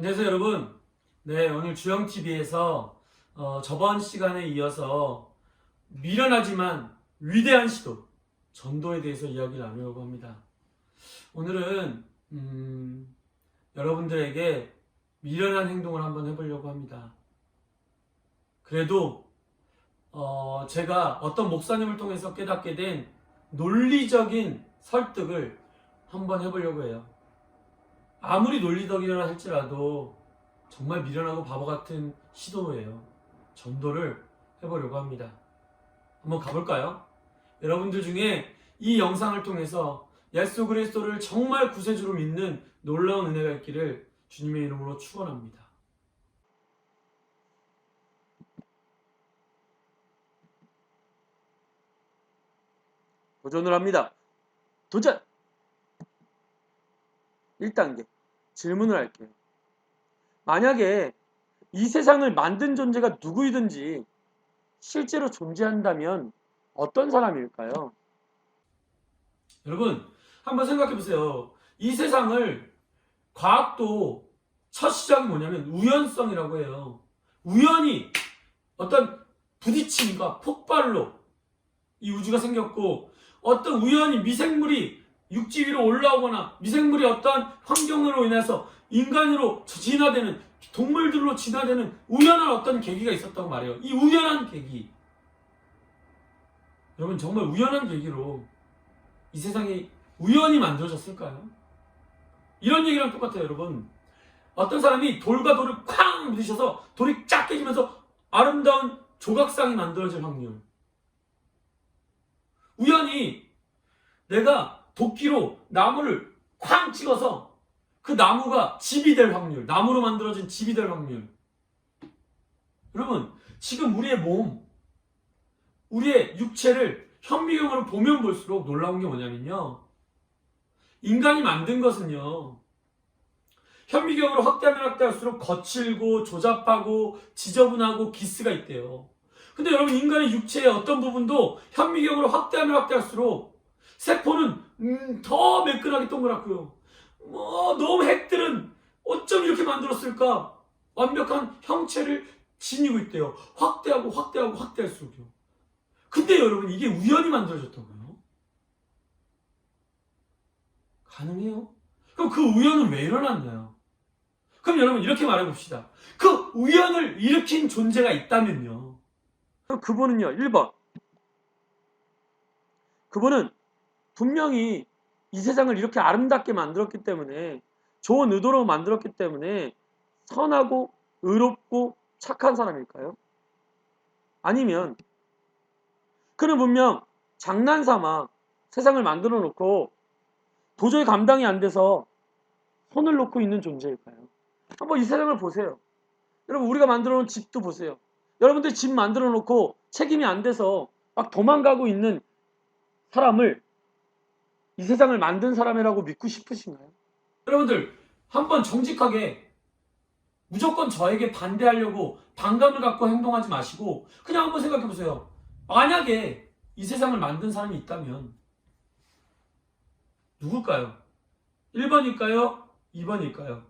안녕하세요 여러분. 네 오늘 주영TV에서 어, 저번 시간에 이어서 미련하지만 위대한 시도 전도에 대해서 이야기를 나누려고 합니다. 오늘은 음, 여러분들에게 미련한 행동을 한번 해보려고 합니다. 그래도 어, 제가 어떤 목사님을 통해서 깨닫게 된 논리적인 설득을 한번 해보려고 해요. 아무리 논리적이라 할지라도 정말 미련하고 바보 같은 시도예요. 전도를 해보려고 합니다. 한번 가볼까요? 여러분들 중에 이 영상을 통해서 예수 그리스도를 정말 구세주로 믿는 놀라운 은혜가 있기를 주님의 이름으로 축원합니다. 도전을 합니다. 도전! 1단계. 질문을 할게요. 만약에 이 세상을 만든 존재가 누구이든지 실제로 존재한다면 어떤 사람일까요? 여러분, 한번 생각해 보세요. 이 세상을 과학도 첫 시작이 뭐냐면 우연성이라고 해요. 우연히 어떤 부딪힘과 폭발로 이 우주가 생겼고 어떤 우연히 미생물이 육지 위로 올라오거나 미생물이 어떠한 환경으로 인해서 인간으로 진화되는 동물들로 진화되는 우연한 어떤 계기가 있었다고 말해요. 이 우연한 계기. 여러분 정말 우연한 계기로 이 세상이 우연히 만들어졌을까요? 이런 얘기랑 똑같아요, 여러분. 어떤 사람이 돌과 돌을 쾅 부딪혀서 돌이 쫙 깨지면서 아름다운 조각상이 만들어질 확률. 우연히 내가 도끼로 나무를 쾅 찍어서 그 나무가 집이 될 확률, 나무로 만들어진 집이 될 확률. 여러분, 지금 우리의 몸, 우리의 육체를 현미경으로 보면 볼수록 놀라운 게 뭐냐면요. 인간이 만든 것은요. 현미경으로 확대하면 확대할수록 거칠고 조잡하고 지저분하고 기스가 있대요. 근데 여러분 인간의 육체의 어떤 부분도 현미경으로 확대하면 확대할수록 세포는 음, 더 매끈하게 동그랗고요. 뭐 너무 핵들은 어쩜 이렇게 만들었을까? 완벽한 형체를 지니고 있대요. 확대하고 확대하고 확대할수록요. 근데 여러분 이게 우연히 만들어졌다고요? 가능해요? 그럼 그 우연은 왜 일어났나요? 그럼 여러분 이렇게 말해봅시다. 그 우연을 일으킨 존재가 있다면요. 그럼 그분은요. 1번. 그분은 분명히 이 세상을 이렇게 아름답게 만들었기 때문에 좋은 의도로 만들었기 때문에 선하고 의롭고 착한 사람일까요? 아니면 그는 분명 장난삼아 세상을 만들어 놓고 도저히 감당이 안 돼서 손을 놓고 있는 존재일까요? 한번 이 세상을 보세요. 여러분 우리가 만들어 놓은 집도 보세요. 여러분들 집 만들어 놓고 책임이 안 돼서 막 도망가고 있는 사람을 이 세상을 만든 사람이라고 믿고 싶으신가요? 여러분들 한번 정직하게 무조건 저에게 반대하려고 반감을 갖고 행동하지 마시고 그냥 한번 생각해 보세요. 만약에 이 세상을 만든 사람이 있다면 누굴까요? 1번일까요? 2번일까요?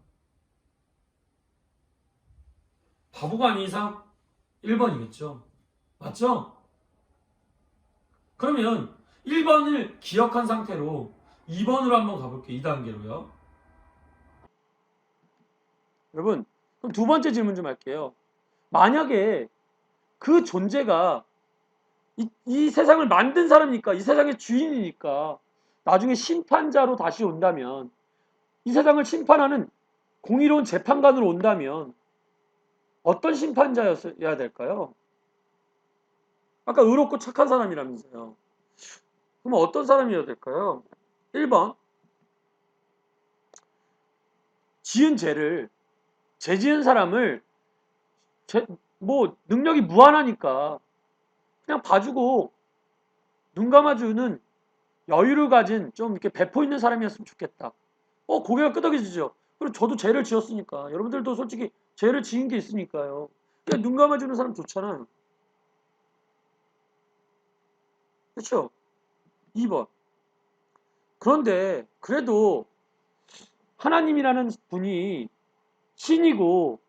바보가 아닌 이상 1번이겠죠. 맞죠? 그러면 1번을 기억한 상태로 2번으로 한번 가볼게요. 2단계로요. 여러분, 그럼 두 번째 질문 좀 할게요. 만약에 그 존재가 이, 이 세상을 만든 사람이니까, 이 세상의 주인이니까, 나중에 심판자로 다시 온다면, 이 세상을 심판하는 공의로운 재판관으로 온다면, 어떤 심판자였어야 될까요? 아까 의롭고 착한 사람이라면서요. 그럼 어떤 사람이어야 될까요? 1번. 지은 죄를, 죄 지은 사람을, 죄, 뭐, 능력이 무한하니까, 그냥 봐주고, 눈 감아주는 여유를 가진 좀 이렇게 배포 있는 사람이었으면 좋겠다. 어, 고개가 끄덕여지죠. 그리고 저도 죄를 지었으니까. 여러분들도 솔직히 죄를 지은 게 있으니까요. 그냥 눈 감아주는 사람 좋잖아요. 그렇죠? 2번. 그런데 그래도 하나님이라는 분이 신이고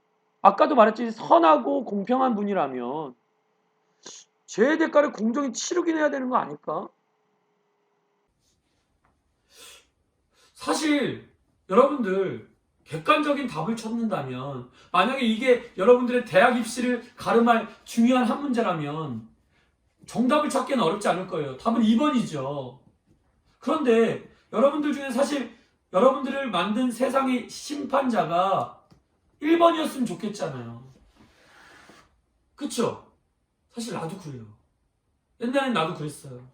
아까도 말했지 선하고 공평한 분이라면 죄의 대가를 공정히 치르긴 해야 되는 거 아닐까? 사실 여러분들 객관적인 답을 찾는다면 만약에 이게 여러분들의 대학 입시를 가름할 중요한 한 문제라면 정답을 찾기는 어렵지 않을 거예요. 답은 2번이죠. 그런데 여러분들 중에 사실 여러분들을 만든 세상의 심판자가 1번이었으면 좋겠잖아요. 그쵸? 사실 나도 그래요. 옛날엔 나도 그랬어요.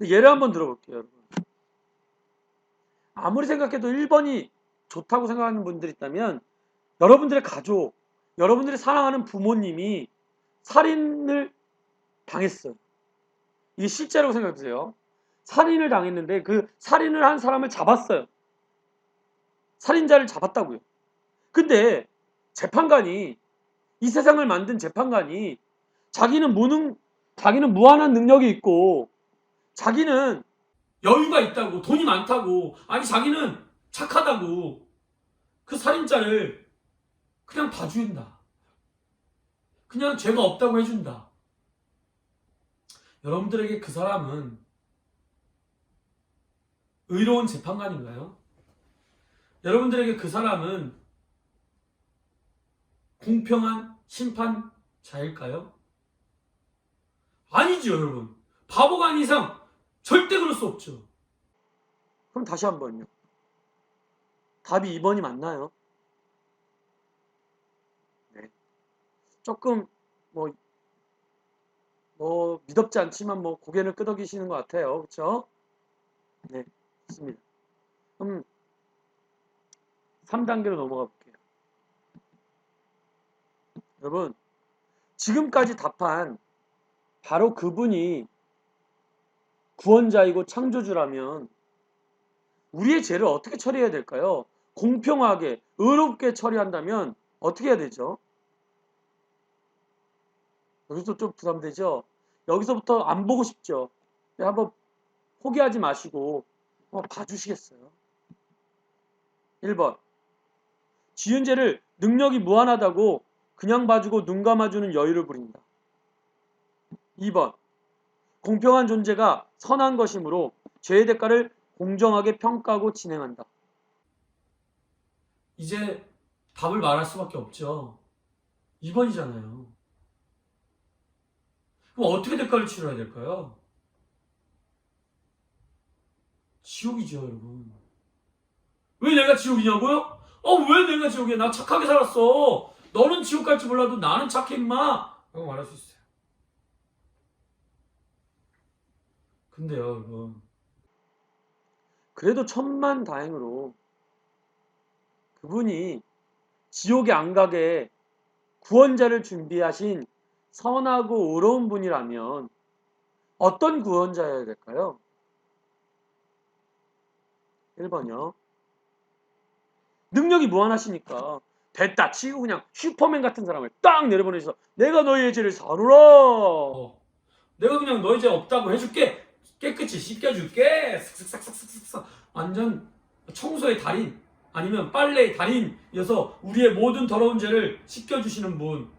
예를 한번 들어볼게요, 여러분. 아무리 생각해도 1번이 좋다고 생각하는 분들이 있다면 여러분들의 가족, 여러분들이 사랑하는 부모님이 살인을 당했어요. 이게 실제라고 생각하세요. 살인을 당했는데 그 살인을 한 사람을 잡았어요. 살인자를 잡았다고요. 근데 재판관이 이 세상을 만든 재판관이 자기는 무능, 자기는 무한한 능력이 있고 자기는 여유가 있다고 돈이 많다고 아니 자기는 착하다고 그 살인자를 그냥 봐준다 그냥 죄가 없다고 해준다 여러분들에게 그 사람은 의로운 재판관인가요? 여러분들에게 그 사람은 공평한 심판자일까요? 아니죠 여러분 바보가 아닌 이상 절대 그럴 수 없죠. 그럼 다시 한번요. 답이 2번이 맞나요? 네. 조금 뭐, 뭐 믿업지 않지만 뭐 고개를 끄덕이시는 것 같아요. 그렇죠? 네, 좋습니다. 그럼 3단계로 넘어가 볼게요. 여러분, 지금까지 답한 바로 그분이 구원자이고 창조주라면 우리의 죄를 어떻게 처리해야 될까요? 공평하게, 의롭게 처리한다면 어떻게 해야 되죠? 여기서 좀 부담되죠? 여기서부터 안 보고 싶죠? 네, 한번 포기하지 마시고 한번 봐주시겠어요? 1번 지은 죄를 능력이 무한하다고 그냥 봐주고 눈 감아주는 여유를 부린다. 2번 공평한 존재가 선한 것이므로 죄의 대가를 공정하게 평가하고 진행한다. 이제 답을 말할 수밖에 없죠. 2번이잖아요. 그럼 어떻게 대가를 치러야 될까요? 지옥이죠, 여러분. 왜 내가 지옥이냐고요? 어, 왜 내가 지옥이야? 나 착하게 살았어. 너는 지옥 갈지 몰라도 나는 착해, 임마. 라고 말할 수 있어요. 근데요, 여러분. 그래도 천만 다행으로 그분이 지옥에 안 가게 구원자를 준비하신 선하고 의로운 분이라면 어떤 구원자여야 될까요? 1번이요. 능력이 무한하시니까 됐다 치고 그냥 슈퍼맨 같은 사람을 딱 내려보내서 내가 너희의 죄를 사노라. 어, 내가 그냥 너희 죄 없다고 해줄게. 깨끗이 씻겨줄게. 싹싹싹싹싹 완전 청소의 달인 아니면 빨래의 달인이어서 우리의 모든 더러운 죄를 씻겨주시는 분.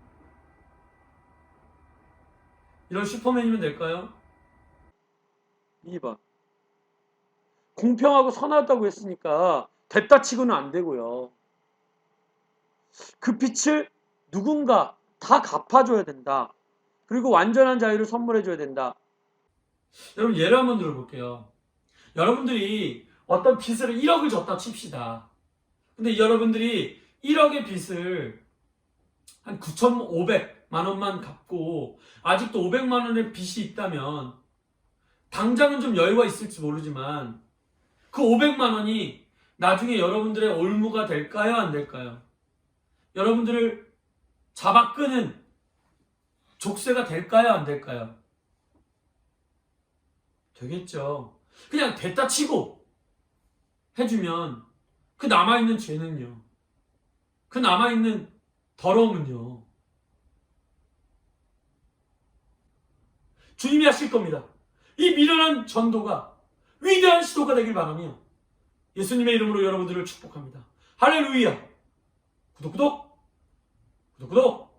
이런 슈퍼맨이면 될까요? 2번. 공평하고 선하다고 했으니까 됐다 치고는 안 되고요. 그 빛을 누군가 다 갚아줘야 된다. 그리고 완전한 자유를 선물해줘야 된다. 여러분 예를 한번 들어볼게요. 여러분들이 어떤 빚을 1억을 졌다 칩시다. 근데 여러분들이 1억의 빚을 한 9,500 만 원만 갚고 아직도 500만 원의 빚이 있다면 당장은 좀 여유가 있을지 모르지만 그 500만 원이 나중에 여러분들의 올무가 될까요? 안 될까요? 여러분들을 잡아 끄는 족쇄가 될까요? 안 될까요? 되겠죠. 그냥 됐다 치고 해주면 그 남아있는 죄는요. 그 남아있는 더러움은요. 주님이 하실 겁니다. 이 미련한 전도가 위대한 시도가 되길 바라며 예수님의 이름으로 여러분들을 축복합니다. 할렐루야! 구독 구독 구독 구독